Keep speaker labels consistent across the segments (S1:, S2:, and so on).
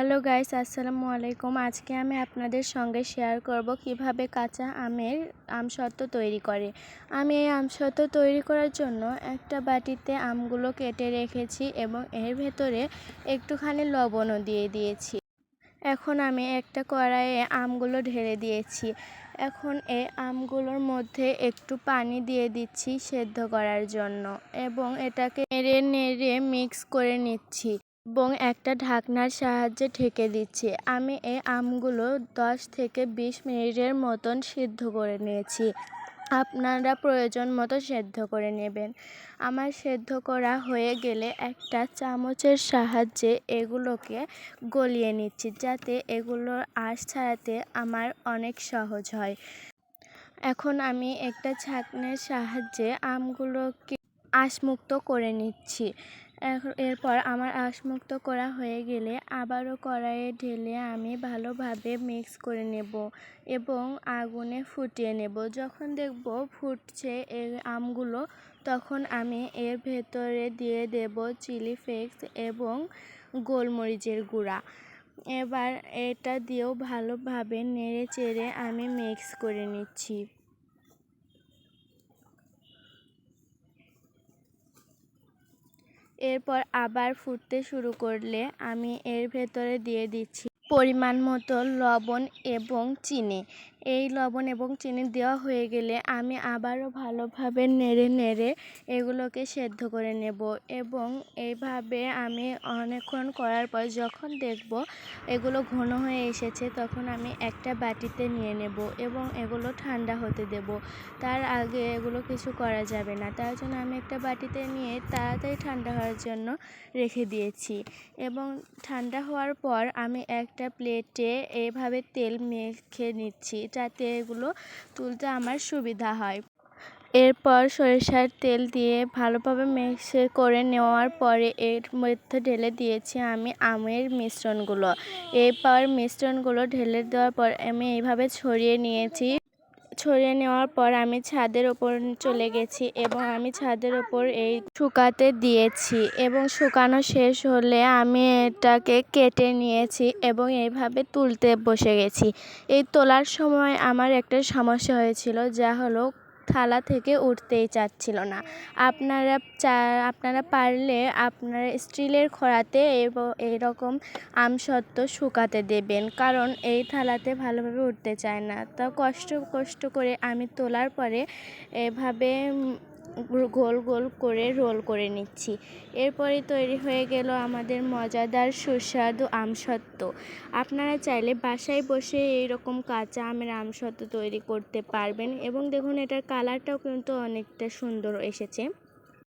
S1: Hello guys, আসসালামু আলাইকুম। আজকে আমি আপনাদের সঙ্গে শেয়ার করব কীভাবে কাঁচা আমের আমসত্ত্ব তৈরি করে। আমি এই আমসত্ত্ব তৈরি করার জন্য একটা বাটিতে আমগুলো কেটে রেখেছি এবং এর ভেতরে একটুখানি লবণও দিয়ে দিয়েছি। এখন আমি একটা কড়াইয়ে আমগুলো ঢেলে দিয়েছি। এখন এই আমগুলোর মধ্যে একটু পানি দিয়ে দিচ্ছি সেদ্ধ করার জন্য এবং এটাকে নেড়ে নেড়ে মিক্স করে নিচ্ছি। এবং একটা ঢাকনার সাহায্যে ঢেকে দিচ্ছি। আমি এই আমগুলো দশ থেকে বিশ মিনিটের মতন সিদ্ধ করে নিয়েছি। আপনারা প্রয়োজন মতো সেদ্ধ করে নেবেন। আমার সেদ্ধ করা হয়ে গেলে একটা চামচের সাহায্যে এগুলোকে গলিয়ে নিচ্ছি যাতে এগুলোর আঁশ ছাড়াতে আমার অনেক সহজ হয়। এখন আমি একটা ছাঁকনির সাহায্যে আমগুলোকে আঁশমুক্ত করে নিচ্ছি। এরপর আমার আঁশমুক্ত করা হয়ে গেলে আবারও কড়াইয়ে ঢেলে আমি ভালোভাবে মিক্স করে নেব এবং আগুনে ফুটিয়ে নেব। যখন দেখব ফুটছে এই আমগুলো, তখন আমি এর ভেতরে দিয়ে দেব চিলি ফ্লেক্স এবং গোলমরিচের গুঁড়া। এবার এটা দিয়েও ভালোভাবে নেড়ে চেড়ে আমি মিক্স করে নিচ্ছি। এরপর আবার ফুটতে শুরু করলে আমি এর ভেতরে দিয়ে দিচ্ছি পরিমাণ মতো লবণ এবং চিনি। এই লবণ এবং চিনি দেওয়া হয়ে গেলে আমি আবারও ভালোভাবে নেড়ে নেড়ে এগুলোকে সেদ্ধ করে নেব এবং এইভাবে আমি অনেকক্ষণ করার পর যখন দেখব এগুলো ঘন হয়ে এসেছে তখন আমি একটা বাটিতে নিয়ে নেব এবং এগুলো ঠান্ডা হতে দেব। তার আগে এগুলো কিছু করা যাবে না। তার জন্য আমি একটা বাটিতে নিয়ে তাড়াতাড়ি ঠান্ডা হওয়ার জন্য রেখে দিয়েছি এবং ঠান্ডা হওয়ার পর আমি একটা প্লেটে এভাবে তেল মেখে নিচ্ছি, যাতে এগুলো তুলতে আমার সুবিধা হয়। এরপর সরিষার তেল দিয়ে ভালোভাবে মিক্সে করে নেওয়ার পরে এর মধ্যে ঢেলে দিয়েছি আমি আমের মিশ্রণগুলো। এরপর মিশ্রণগুলো ঢেলে দেওয়ার পর আমি এইভাবে ছড়িয়ে নিয়েছি। ছড়িয়ে নেওয়ার পর আমি ছাদের ওপর চলে গেছি এবং আমি ছাদের ওপর এই শুকাতে দিয়েছি এবং শুকানো শেষ হলে আমি এটাকে কেটে নিয়েছি এবং এইভাবে তুলতে বসে গেছি। এই তোলার সময় আমার একটা সমস্যা হয়েছিল, যা হলো থালা থেকে উঠতেই চাচ্ছিল না। আপনারা চা, আপনারা পারলে আপনারা স্টিলের খড়াতে এরকম আমসত্ত্ব শুকাতে দেবেন, কারণ এই থালাতে ভালোভাবে উঠতে চায় না। তা কষ্ট কষ্ট করে আমি তোলার পরে এভাবে গোল গোল করে রোল করে নিচ্ছি। এরপরে তৈরি হয়ে গেল আমাদের মজাদার সুস্বাদু আমসত্ত্ব। আপনারা চাইলে বাসায় বসে এইরকম কাঁচা আমের আমসত্ত্ব তৈরি করতে পারবেন এবং দেখুন এটার কালারটাও কিন্তু অনেকটা সুন্দর এসেছে।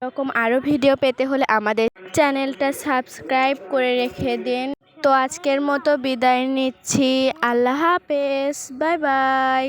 S1: এরকম আরও ভিডিও পেতে হলে আমাদের চ্যানেলটা সাবস্ক্রাইব করে রেখে দিন। তো আজকের মতো বিদায় নিচ্ছি। আল্লাহ হাফেজ। Bye bye.